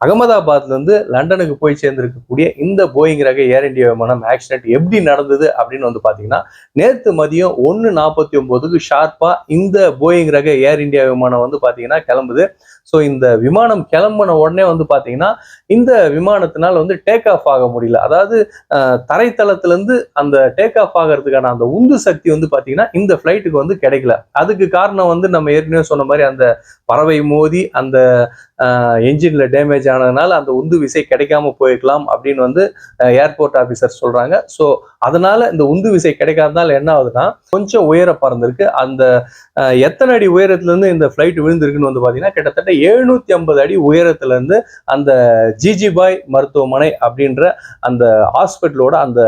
அகமதாபாத்லேருந்து லண்டனுக்கு போய் சேர்ந்திருக்கக்கூடிய இந்த போயிங் ரக ஏர் இண்டியா விமானம் ஆக்சிடென்ட் எப்படி நடந்தது அப்படின்னு வந்து பார்த்தீங்கன்னா நேற்று மதியம் ஒன்று நாற்பத்தி ஒம்போதுக்கு ஷார்ப்பாக இந்த போயிங் ரக ஏர் இண்டியா விமானம் வந்து பார்த்தீங்கன்னா கிளம்புது. ஸோ இந்த விமானம் கிளம்பின உடனே வந்து பார்த்தீங்கன்னா இந்த விமானத்தினால் வந்து டேக் ஆஃப் ஆக முடியல. அதாவது அஹ், அந்த டேக் ஆஃப் ஆகிறதுக்கான அந்த உந்து சக்தி வந்து பார்த்தீங்கன்னா இந்த ஃப்ளைட்டுக்கு வந்து கிடைக்கல. அதுக்கு காரணம் வந்து நம்ம ஏற்கனவே சொன்ன மாதிரி அந்த பறவை மோதி அந்த என்ஜின்ல டேமேஜ் ஆனதுனால அந்த உந்து விசை கிடைக்காம போயிருக்கலாம் அப்படின்னு வந்து ஏர்போர்ட் ஆஃபீஸர் சொல்றாங்க. ஸோ அதனால இந்த உந்து விசை கிடைக்காதனால என்ன ஆகுதுன்னா கொஞ்சம் உயர பறந்துருக்கு. அந்த எத்தனை அடி உயரத்துல இருந்து இந்த ஃபிளைட் விழுந்திருக்குன்னு வந்து பாத்தீங்கன்னா கிட்டத்தட்ட எழுநூத்தி ஐம்பது அடி உயரத்துல இருந்து அந்த ஜிஜிபாய் மருத்துவமனை அப்படின்ற அந்த ஹாஸ்பிட்டலோட அந்த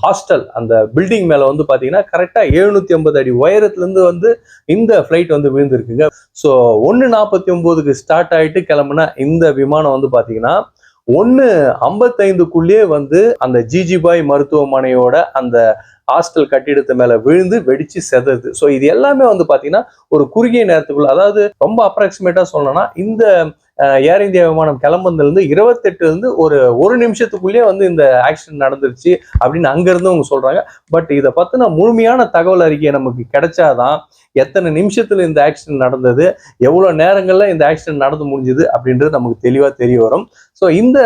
ஹாஸ்டல் அந்த பில்டிங் மேலே வந்து பார்த்தீங்கன்னா கரெக்டாக எழுநூத்தி ஐம்பது அடி உயரத்துலேருந்து வந்து இந்த ஃப்ளைட் வந்து விழுந்திருக்குங்க. ஸோ ஒன்று நாற்பத்தி ஒம்போதுக்கு ஸ்டார்ட் ஆகிட்டு கிளம்புன இந்த விமானம் வந்து பார்த்தீங்கன்னா ஒன்று ஐம்பத்தைந்துக்குள்ளேயே வந்து அந்த ஜிஜிபாய் மருத்துவமனையோட அந்த ஹாஸ்டல் கட்டிடத்து மேலே விழுந்து வெடிச்சு செதறுது. ஸோ இது எல்லாமே வந்து பார்த்தீங்கன்னா ஒரு குறுகிய நேரத்துக்குள்ள அதாவது ரொம்ப அப்ராக்சிமேட்டாக சொல்லணும்னா இந்த ஏர் இந்தியா விமானம் கிளம்புனதுலேருந்து இருபத்தெட்டுலேருந்து இருந்து ஒரு ஒரு நிமிஷத்துக்குள்ளேயே வந்து இந்த ஆக்சிடென்ட் நடந்துருச்சு அப்படின்னு அங்கேருந்து அவங்க சொல்கிறாங்க பட் இதை பற்றின முழுமையான தகவல் அறிக்கை நமக்கு கிடைச்சாதான் எத்தனை நிமிஷத்தில் இந்த ஆக்சிடென்ட் நடந்தது எவ்வளோ நேரங்களில் இந்த ஆக்சிடென்ட் நடந்து முடிஞ்சது அப்படின்றது நமக்கு தெளிவாக தெரிய வரும். ஸோ இந்த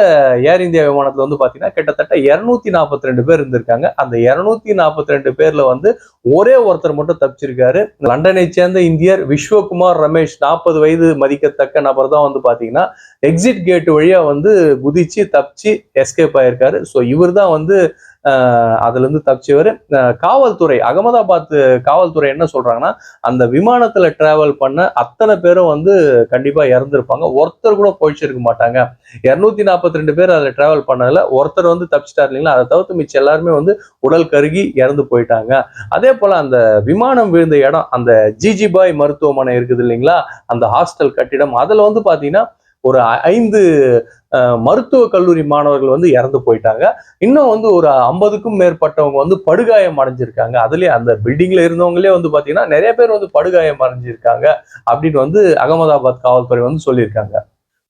ஏர் இந்தியா விமானத்தில் வந்து பார்த்தீங்கன்னா கிட்டத்தட்ட இரநூத்தி நாற்பத்தி ரெண்டு பேர் இருந்திருக்காங்க. அந்த இரநூத்தி நாற்பத்தி ரெண்டு பேரில் வந்து ஒரே ஒருத்தர் மட்டும் தப்பிச்சிருக்காரு. லண்டனை சேர்ந்த இந்தியர் விஸ்வகுமார் ரமேஷ் நாற்பது வயது மதிக்கத்தக்க நபர் தான் வந்து பார்த்தீங்கன்னா எக்ஸிட் கேட் வழியா வந்து குதிச்சு தப்பிச்சு எஸ்கேப் ஆயிருக்காரு. ஸோ இவர் தான் வந்து அதுலேருந்து அதுல இருந்து தப்பிச்சவர் காவல்துறை அகமதாபாத் காவல்துறை என்ன சொல்றாங்கன்னா அந்த விமானத்துல டிராவல் பண்ண அத்தனை பேரும் வந்து கண்டிப்பா இறந்துருப்பாங்க. ஒருத்தர் கூட போயிச்சிருக்க மாட்டாங்க. இருநூத்தி நாற்பத்தி ரெண்டு பேர் அதில் டிராவல் பண்ணதுல ஒருத்தர் வந்து தப்பிச்சிட்டார் இல்லைங்களா? அதை தவிர்த்து மிச்சம் எல்லாருமே வந்து உடல் கருகி இறந்து போயிட்டாங்க. அதே போல அந்த விமானம் விழுந்த இடம் அந்த ஜிஜிபாய் மருத்துவமனை இருக்குது இல்லைங்களா? அந்த ஹாஸ்டல் கட்டிடம் அதுல வந்து பாத்தீங்கன்னா ஒரு ஐந்து மருத்துவ கல்லூரி மாணவர்கள் வந்து இறந்து போயிட்டாங்க. இன்னும் வந்து ஒரு ஐம்பதுக்கும் மேற்பட்டவங்க வந்து படுகாயம் அடைஞ்சிருக்காங்க. அதுலயே அந்த பில்டிங்ல இருந்தவங்களே வந்து பாத்தீங்கன்னா நிறைய பேர் வந்து படுகாயம் அடைஞ்சிருக்காங்க அப்படின்னு வந்து அகமதாபாத் காவல்துறை வந்து சொல்லியிருக்காங்க.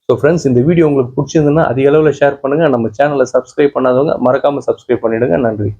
ஸோ ஃப்ரெண்ட்ஸ் இந்த வீடியோ உங்களுக்கு பிடிச்சிருந்ததுன்னா அதிக அளவில் ஷேர் பண்ணுங்க. நம்ம சேனலை சப்ஸ்கிரைப் பண்ணாதவங்க மறக்காம சப்ஸ்கிரைப் பண்ணிடுங்க. நன்றி.